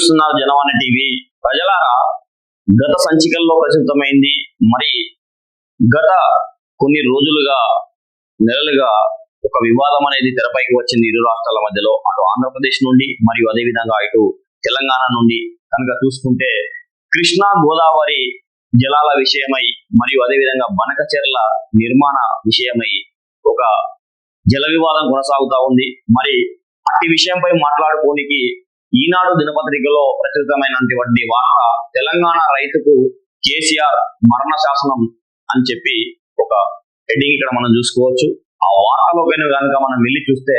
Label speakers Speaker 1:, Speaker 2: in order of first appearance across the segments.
Speaker 1: చూస్తున్నారు జనవాణి టీవీ. ప్రజలారా గత సంచికల్లో ప్రసిద్ధమైంది మరి గత కొన్ని రోజులుగా నెలలుగా ఒక వివాదం అనేది తెరపైకి వచ్చింది ఇరు రాష్ట్రాల మధ్యలో. అటు ఆంధ్రప్రదేశ్ నుండి మరియు అదే విధంగా ఇటు తెలంగాణ నుండి. కనుక చూసుకుంటే కృష్ణా గోదావరి జలాల విషయమై మరియు అదే విధంగా బనకచెర్ల నిర్మాణ విషయమై ఒక జల వివాదం కొనసాగుతా ఉంది. మరి అట్టి విషయంపై మాట్లాడుకోనికి ఈనాడు దినపత్రికలో ప్రచురితమైనటువంటి వార్త తెలంగాణ రైతుకు కేసీఆర్ మరణ శాసనం అని చెప్పి ఒక హెడ్డింగ్ ఇక్కడ మనం చూసుకోవచ్చు. ఆ వార్తలో కనుక మనం వెళ్ళి చూస్తే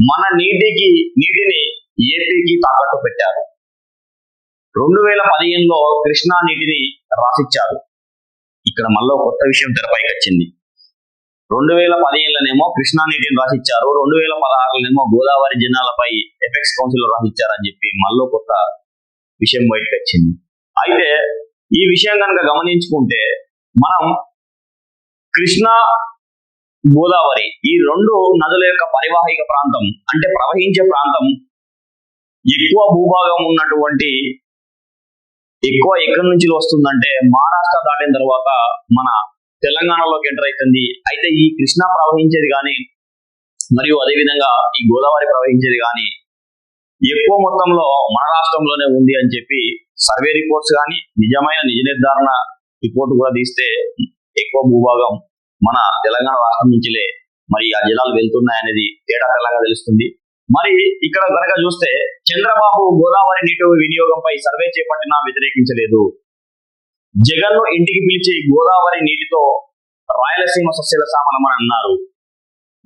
Speaker 1: మన నీటికి నీటిని ఏపీకి తాకట్టు పెట్టారు. రెండు వేల పదిహేనులో కృష్ణా నీటిని రాసిచ్చారు. ఇక్కడ మళ్ళీ కొత్త విషయం తెరపైకి వచ్చింది. రెండు వేల పదిహేనులోనేమో కృష్ణా నీటిని రాసిచ్చారు. రెండు వేల పదహారులోనేమో గోదావరి జిల్లాలపై ఎఫెక్స్ కౌన్సిల్ రాసిచ్చారని చెప్పి మళ్ళీ కొత్త విషయం బయటకు వచ్చింది అయితే ఈ విషయం కనుక గమనించుకుంటే మనం కృష్ణా గోదావరి ఈ రెండు నదుల యొక్క పరివాహిక ప్రాంతం అంటే ప్రవహించే ప్రాంతం ఎక్కువ భూభాగం ఉన్నటువంటి ఎక్కువ ఎక్కడి నుంచి వస్తుందంటే మహారాష్ట్ర దాటిన తర్వాత మన తెలంగాణలోకి ఎంటర్ అవుతుంది అయితే ఈ కృష్ణా ప్రవహించేది కానీ మరియు అదే విధంగా ఈ గోదావరి ప్రవహించేది కానీ ఎక్కువ మొత్తంలో మన రాష్ట్రంలోనే ఉంది అని చెప్పి సర్వే రిపోర్ట్స్ కానీ నిజమైన నిజ నిర్ధారణ రిపోర్ట్ కూడా తీస్తే ఎక్కువ భూభాగం మన తెలంగాణ రాష్ట్రం నుంచిలే మరి ఆ జలాలు వెళ్తున్నాయనేది తేడా తెల్లగా తెలుస్తుంది. మరి ఇక్కడ కనుక చూస్తే చంద్రబాబు గోదావరి నీటి వినియోగంపై సర్వే చేపట్టినా వ్యతిరేకించలేదు. జగన్ను ఇంటికి పిలిచే గోదావరి నీటితో రాయలసీమ సస్యల సామనమని అన్నారు.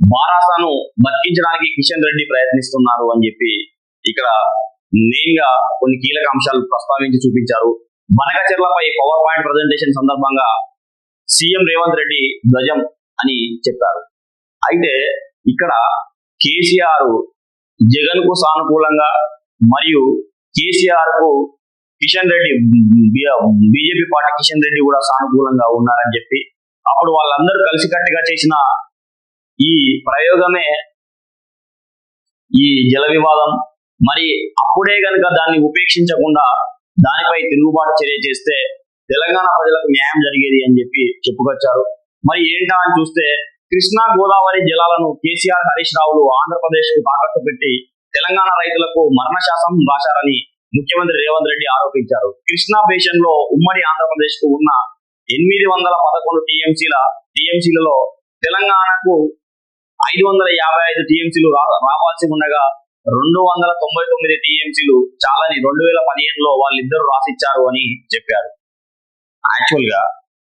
Speaker 1: బారాసాను బతికించడానికి కిషన్ రెడ్డి ప్రయత్నిస్తున్నారు అని చెప్పి ఇక్కడ మెయిన్గా కొన్ని కీలక అంశాలు ప్రస్తావించి చూపించారు. బనకచెర్లపై పవర్ పాయింట్ ప్రజెంటేషన్ సందర్భంగా సీఎం రేవంత్ రెడ్డి ధ్వజం అని చెప్పారు. అయితే ఇక్కడ కేసీఆర్ జగన్కు సానుకూలంగా మరియు కేసీఆర్కు కిషన్ రెడ్డి బీజేపీ పార్టీ కిషన్ రెడ్డి కూడా సానుకూలంగా ఉన్నారని చెప్పి అప్పుడు వాళ్ళందరూ కలిసికట్టుగా చేసిన ఈ ప్రయోగమే ఈ జల వివాదం. మరి అప్పుడే గనుక దాన్ని ఉపేక్షించకుండా దానిపై తిరుగుబాటు చర్య చేస్తే తెలంగాణ ప్రజలకు న్యాయం జరిగేది అని చెప్పి చెప్పుకొచ్చారు. మరి ఏంటా అని చూస్తే కృష్ణా గోదావరి జలాలను కేసీఆర్ హరీష్ రావులు ఆంధ్రప్రదేశ్కు తాకట్టు పెట్టి తెలంగాణ రైతులకు మరణశాసం రాశారని ముఖ్యమంత్రి రేవంత్ రెడ్డి ఆరోపించారు. కృష్ణా బేషన్లో ఉమ్మడి ఆంధ్రప్రదేశ్కు ఉన్న ఎనిమిది వందల పదకొండు టీఎంసీల టీఎంసీలలో తెలంగాణకు ఐదు వందల యాభై ఐదు టీఎంసీలు రావాల్సి ఉండగా రెండు వందల తొంభై తొమ్మిది టీఎంసీలు చాలని రెండు వేల పదిహేనులో వాళ్ళిద్దరూ రాసిచ్చారు అని చెప్పారు. యాక్చువల్గా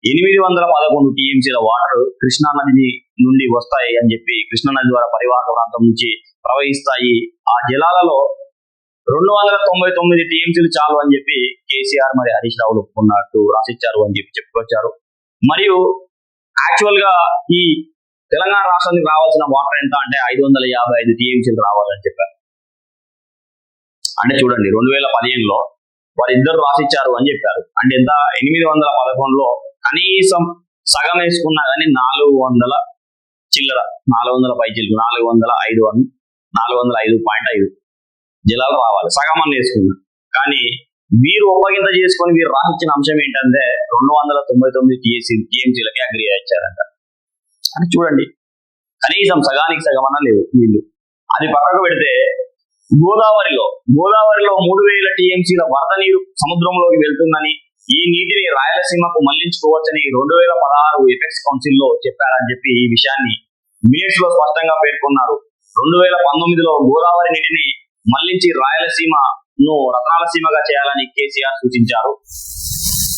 Speaker 1: ఎనిమిది వందల పదకొండు టీఎంసీల వాటర్ కృష్ణానది నుండి వస్తాయి అని చెప్పి కృష్ణానది ద్వారా పరివాహక ప్రాంతం నుంచి ప్రవహిస్తాయి. ఆ జలాలలో రెండు వందల తొంభై తొమ్మిది టీఎంసీలు చాలు అని చెప్పి కేసీఆర్ మరి హరీష్ రావులు ఒప్పుకున్నట్టు రాసిచ్చారు అని చెప్పి చెప్పుకొచ్చారు. మరియు యాక్చువల్గా ఈ తెలంగాణ రాష్ట్రానికి రావాల్సిన వాటర్ ఎంత అంటే ఐదు వందల యాభై ఐదు టీఎంసీలు రావాలని చెప్పారు. అంటే చూడండి రెండు వేల పదిహేనులో వారిద్దరు రాసిచ్చారు అని చెప్పారు. అంటే ఎంత? ఎనిమిది వందల పదకొండులో కనీసం సగం వేసుకున్నా కానీ నాలుగు వందల చిల్లర నాలుగు వందల పై చిల్లర నాలుగు వందల ఐదు నాలుగు వందల ఐదు పాయింట్ ఐదు. జిల్లాలో రావాలి. సగమని అని వేసుకున్నారు కానీ వీరు ఒప్పగింత చేసుకొని వీరు రాసిచ్చిన అంశం ఏంటంటే రెండు వందల తొంభై తొమ్మిది టీఎస్సీ టీఎంసీలకి అగ్రి ఇచ్చారంట అని చూడండి. కనీసం సగానికి సగమన్నా లేదు లేవు వీళ్ళు. అది పక్కకు పెడితే గోదావరిలో గోదావరిలో మూడు వేల టీఎంసీల వరద నీరు సముద్రంలోకి వెళ్తుందని ఈ నీటిని రాయలసీమకు మళ్ళించుకోవచ్చని రెండు వేల పదహారు ఎఫెక్స్ కౌన్సిల్లో చెప్పారని చెప్పి ఈ విషయాన్ని మినిట్స్లో స్పష్టంగా పేర్కొన్నారు. రెండు వేల పంతొమ్మిదిలో గోదావరి నీటిని మళ్ళించి రాయలసీమను రత్నాలసీమగా చేయాలని కేసీఆర్ సూచించారు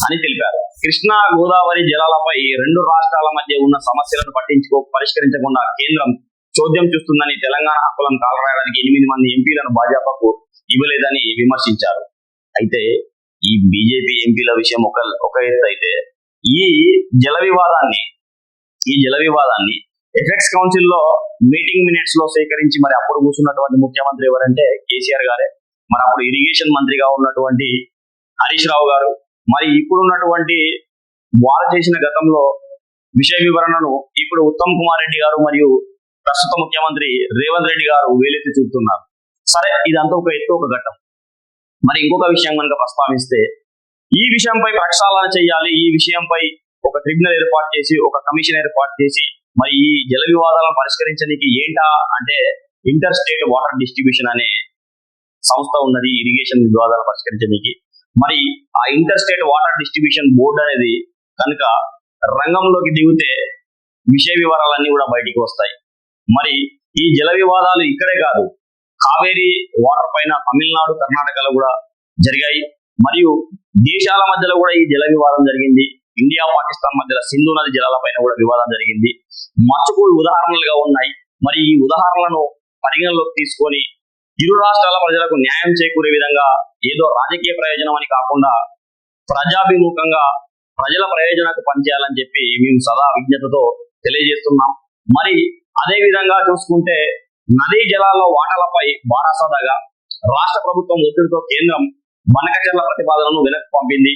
Speaker 1: అని తెలిపారు. కృష్ణా గోదావరి జలాలపై రెండు రాష్ట్రాల మధ్య ఉన్న సమస్యలను పట్టించుకో పరిష్కరించకుండా కేంద్రం చోద్యం చూస్తుందని తెలంగాణ హక్కులను కాలరాయడానికి ఎనిమిది మంది ఎంపీలను భాజపాకు ఇవ్వలేదని విమర్శించారు. అయితే ఈ బీజేపీ ఎంపీల విషయం ఒక ఒక ఎత్తు అయితే ఈ జల వివాదాన్ని ఈ జల వివాదాన్ని ఎఫెక్ట్స్ కౌన్సిల్లో మీటింగ్ మినిట్స్లో సేకరించి మరి అప్పుడు కూర్చున్నటువంటి ముఖ్యమంత్రి ఎవరంటే కేసీఆర్ గారే. మరి అప్పుడు ఇరిగేషన్ మంత్రిగా ఉన్నటువంటి హరీష్ రావు గారు. మరి ఇప్పుడు ఉన్నటువంటి వారు చేసిన గతంలో విషయ వివరణను ఇప్పుడు ఉత్తమ్ కుమార్ రెడ్డి గారు మరియు ప్రస్తుత ముఖ్యమంత్రి రేవంత్ రెడ్డి గారు వేలెత్తి చూపుతున్నారు. సరే ఇదంతా ఒక ఎత్తు ఒక ఘట్టం. మరి ఇంకొక విషయం కనుక ప్రస్తావిస్తే ఈ విషయంపై ప్రక్షాళన చేయాలి ఈ విషయంపై ఒక ట్రిబ్యునల్ ఏర్పాటు చేసి ఒక కమిషన్ ఏర్పాటు చేసి మరి ఈ జల వివాదాలను పరిష్కరించడానికి ఏంటా అంటే ఇంటర్ స్టేట్ వాటర్ డిస్ట్రిబ్యూషన్ అనే సంస్థ ఉన్నది ఇరిగేషన్ వివాదాలు పరిష్కరించడానికి. మరి ఆ inter state water distribution board అనేది కనుక రంగంలోకి దిగితే విషయ వివరాలన్నీ కూడా బయటికి వస్తాయి. మరి ఈ జల వివాదాలు ఇక్కడే కాదు కావేరీ వాటర్ పైన తమిళనాడు కర్ణాటకలో కూడా జరిగాయి. మరియు దేశాల మధ్యలో కూడా ఈ జల వివాదం జరిగింది. ఇండియా పాకిస్తాన్ మధ్యలో సింధు నది జలాలపైన కూడా వివాదం జరిగింది. మచ్చుకు ఉదాహరణలుగా ఉన్నాయి. మరి ఈ ఉదాహరణలను పరిగణలోకి తీసుకొని ఇరు రాష్ట్రాల ప్రజలకు న్యాయం చేకూరే విధంగా ఏదో రాజకీయ ప్రయోజనం అని కాకుండా ప్రజాభిముఖంగా ప్రజల ప్రయోజనాలకు పనిచేయాలని చెప్పి మేము సదా విజ్ఞతతో తెలియజేస్తున్నాం. మరి అదే విధంగా చూసుకుంటే నదీ జలాల్లో వాటాలపై బారాసాదాగా రాష్ట్ర ప్రభుత్వం ఒత్తిడితో కేంద్రం బనకచర్ల ప్రతిపాదనను వెనక్కి పంపింది.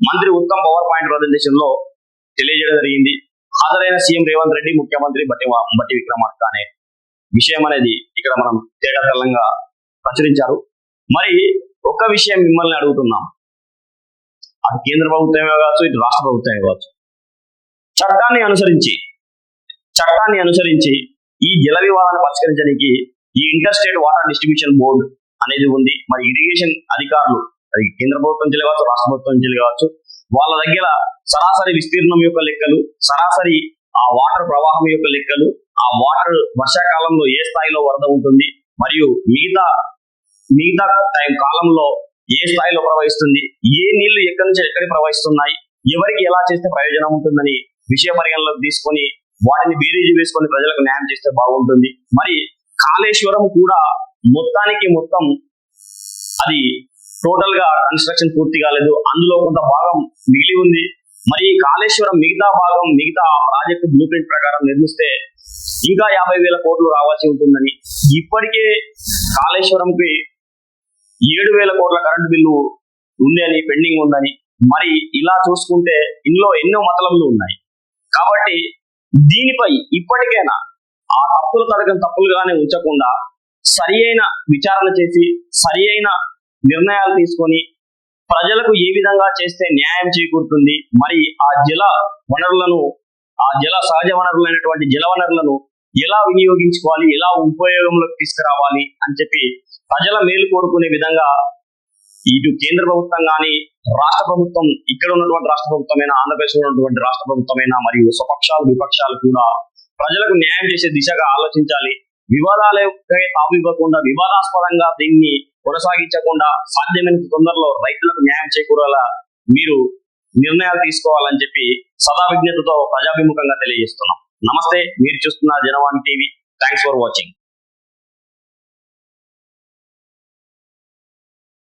Speaker 1: మంత్రి ఉత్తమ్ పవర్ పాయింట్ ప్రజెంటేషన్లో తెలియజేయడం జరిగింది. హాజరైన సీఎం రేవంత్ రెడ్డి ముఖ్యమంత్రి బట్టి బట్టి విక్రమార్క అనే విషయం అనేది ఇక్కడ మనం తేడా తెల్లంగా ప్రచురించారు. మరి ఒక్క విషయం మిమ్మల్ని అడుగుతున్నాం. అటు కేంద్ర ప్రభుత్వమే కావచ్చు ఇటు రాష్ట్ర ప్రభుత్వమే కావచ్చు. చట్టాన్ని అనుసరించి చట్టాన్ని అనుసరించి ఈ జల వివాదాన్ని పరిష్కరించడానికి ఈ inter state water distribution board అనేది ఉంది. మరి ఇరిగేషన్ అధికారులు అది కేంద్ర ప్రభుత్వం నుంచి కావచ్చు రాష్ట్ర ప్రభుత్వం నుంచి కావచ్చు వాళ్ళ దగ్గర సరాసరి విస్తీర్ణం యొక్క లెక్కలు సరాసరి ఆ వాటర్ ప్రవాహం యొక్క లెక్కలు ఆ వాటర్ వర్షాకాలంలో ఏ స్థాయిలో వరద ఉంటుంది మరియు మిగతా మిగతా టైం కాలంలో ఏ స్థాయిలో ప్రవహిస్తుంది ఏ నీళ్ళు ఎక్కడి నుంచి ఎక్కడికి ప్రవహిస్తున్నాయి ఎవరికి ఎలా చేస్తే ప్రయోజనం ఉంటుందని విషయ పరిగణలోకి తీసుకొని వాటిని బీరేజీ వేసుకొని ప్రజలకు న్యాయం చేస్తే బాగుంటుంది. మరి కాళేశ్వరం కూడా మొత్తానికి మొత్తం అది టోటల్గా కన్స్ట్రక్షన్ పూర్తి కాలేదు. అందులో కొంత భాగం మిగిలి ఉంది. మరి కాళేశ్వరం మిగతా భాగం మిగతా ప్రాజెక్టు బ్లూ ప్రింట్ ప్రకారం నిర్మిస్తే ఇంకా యాభై వేల కోట్లు రావాల్సి ఉంటుందని. ఇప్పటికే కాళేశ్వరంకి ఏడు వేల కోట్ల కరెంటు బిల్లు ఉంది అని పెండింగ్ ఉందని. మరి ఇలా చూసుకుంటే ఇందులో ఎన్నో మతలములు ఉన్నాయి. కాబట్టి దీనిపై ఇప్పటికైనా ఆ తప్పులు తరగని తప్పులుగానే ఉంచకుండా సరి అయిన విచారణ చేసి సరి అయిన నిర్ణయాలు తీసుకొని ప్రజలకు ఏ విధంగా చేస్తే న్యాయం చేకూరుతుంది మరి ఆ జల వనరులను ఆ జల సహజ వనరులైనటువంటి జల వనరులను ఎలా వినియోగించుకోవాలి ఎలా ఉపయోగంలోకి తీసుకురావాలి అని చెప్పి ప్రజల మేలు కోరుకునే విధంగా ఇటు కేంద్ర ప్రభుత్వం కానీ రాష్ట్ర ప్రభుత్వం ఇక్కడ ఉన్నటువంటి రాష్ట్ర ప్రభుత్వమైన ఆంధ్రప్రదేశ్ ఉన్నటువంటి రాష్ట్ర ప్రభుత్వమైన మరియు స్వపక్షాలు విపక్షాలు కూడా ప్రజలకు న్యాయం చేసే దిశగా ఆలోచించాలి. వివాదాలకే తావు ఇవ్వకుండా వివాదాస్పదంగా దీన్ని కొనసాగించకుండా సాధ్యమైన తొందరలో రైతులకు న్యాయం చేకూరేలా మీరు నిర్ణయాలు తీసుకోవాలని చెప్పి సదా విజ్ఞతతో ప్రజాభిముఖంగా తెలియజేస్తున్నాం. నమస్తే మీరు చూస్తున్న Janavani TV. Thanks for watching